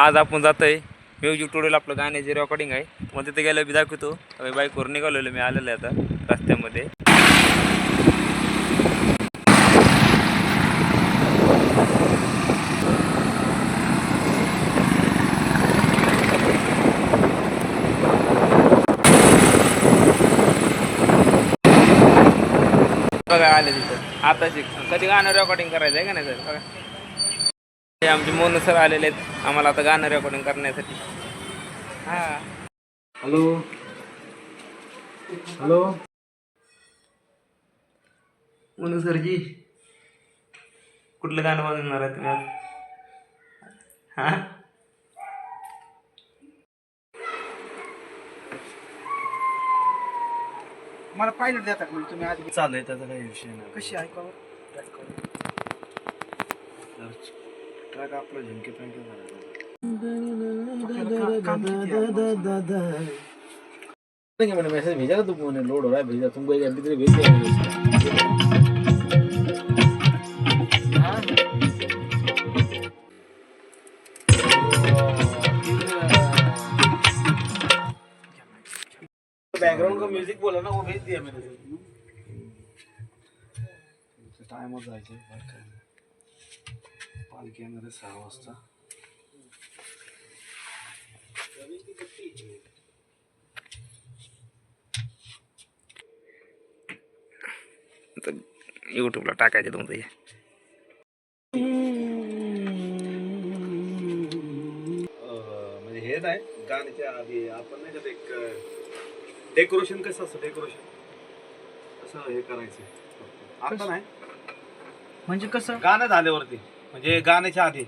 आज आपण जातोय म्युझिक टुडेल आपलं गाण्याची रेकॉर्डिंग आहे. मग तिथे गेलं मी दाखवतो. बाईकवर निघालेलो? मी आलेलो आहे आता रस्त्यामध्ये. बघा आले तिथं. आता शिक कधी गाणं रेकॉर्डिंग करायचं आहे का नाही सर बघा. आमचे मोनू सर आलेले आहेत आम्हाला आता गाणं रेकॉर्डिंग करण्यासाठी. हा. हॅलो. हॅलो. मोनू सरजी कुठलं गाणं वाजवणार आहे तुम्ही आज? हा? मला पायलट देता का म्हणजे तुम्ही आधी चाललंय त्याचा काही विषय नाही. कशी ऐकावं? ट्रॅक आपला झुमके पॅन्ट आपल्याला का- काम किती आहे? मैंने मैसेज भेजा था तुमको लोड हो रहा है भेजा तुमको एक एमपी भेज दिया बैकग्राउंड का म्यूजिक बोला ना वो भेज दिया मैंने। टाइमच जायचे पालखी येणार आहे सहा वाजता. यूट्यूबला टाकायचे तुमचं हे. अं, म्हणजे हे नाही गाण्याच्या आधी आपण नाही का एक डेकोरेशन कसं असतं डेकोरेशन कसं हे करायचं? आता नाही. म्हणजे कसं? गाणं झाल्यावरती. म्हणजे गाण्याच्या आधी.